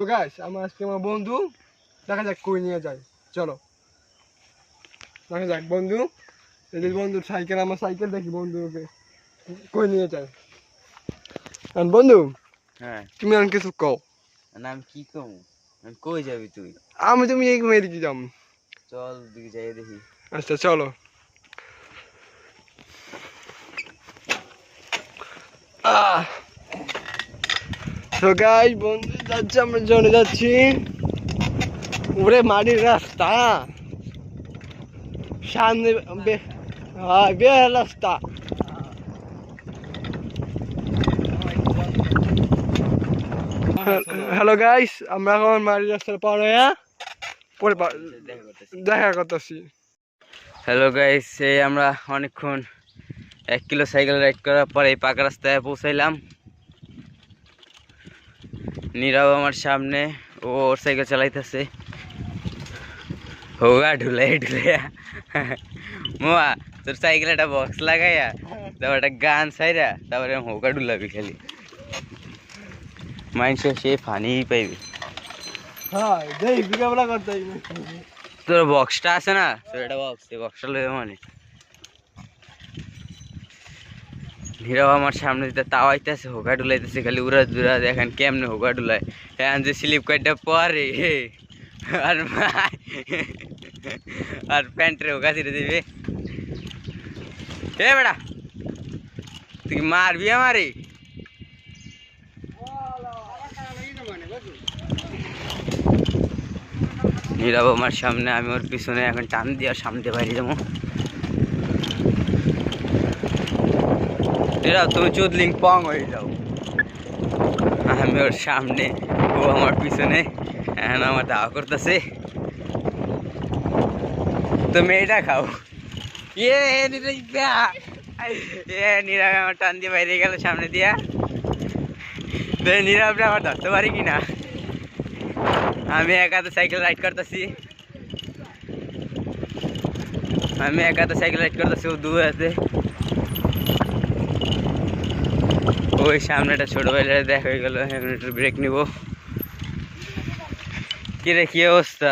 তো গাছ আমার আজকে আমার বন্ধু দেখা যাক কই নিয়ে যায়। চলো। দেখা যাক বন্ধু। যে বন্ধুর সাইকেল আমার সাইকেল দেখি বন্ধুকে। কই নিয়ে যায়? আর বন্ধু হ্যাঁ। তুমি আর কিছু কও। না আমি কি কমু? আমি কই যাবি তুই? আমি তুমি এই মেয়ে যাম। চল দিকে যাই দেখি। আচ্ছা চলো। তো গাই বন্ধু যাচ্ছে, আমরা জনে যাচ্ছি। উপরে মাটির রাস্তা। সামনে হ্যাঁ বের রাস্তা। হ্যালো গাইস আমরা এখন মাটির রাস্তার পার, হয়ে? পরে করতেছি দেখা করতেছি। হ্যালো গাইস এই আমরা অনেকক্ষণ এক কিলো সাইকেল রাইড করার পরে এই পাকা রাস্তায় পৌঁছাইলাম। নীরব আমার সামনে ও ওর সাইকেল চালাইতেছে। হোগা ঢুলাই ঢুলাইয়া মোয়া তোর সাইকেলে একটা বক্স লাগাইয়া তারপর একটা গান সাইরা তারপরে হোগা ঢুলাবি খালি। মাইন্ড সে ফানি পাইবি। তোর বক্সটা আছে না? তোর একটা বক্স বক্সটা লয়ে মানে। নীরব আমার সামনে দিতে তাওয়াইতেছে হোকা ডুলাইতেছে খালি উড়া দুরা দেখেন কেমনে হোকা ডুলায় এখন যে স্লিপ কাটটা পরে আর আর প্যান্টের হোকা ছিঁড়ে দিবে। এ বেটা, তুই মারবি আমারে? নীরব আমার সামনে, আমি ওর পিছনে, এখন টান দিয়ে ওর সামনে বাইরে যাব। নীরব তুমি চুদলিং পং হয়ে যাও। আমি ওর সামনে, ও আমার পিছনে, এখন আমার দাওয়া করতেছে। তুমি এটা খাও। ইয়ে নীরব আমার টান দিয়ে বাইরে গেল সামনে দিয়া। তো নীরবটা আমার ধরতে পারি কি না আমি এক হাতে সাইকেল রাইড করতেছি। আমি এক হাতে সাইকেল রাইড করতেছি, ও দু হাতে ওই সামনে একটা ছোট বেলায় দেখা হয়ে গেল একটু ব্রেক নিব। কিরে কি অবস্থা?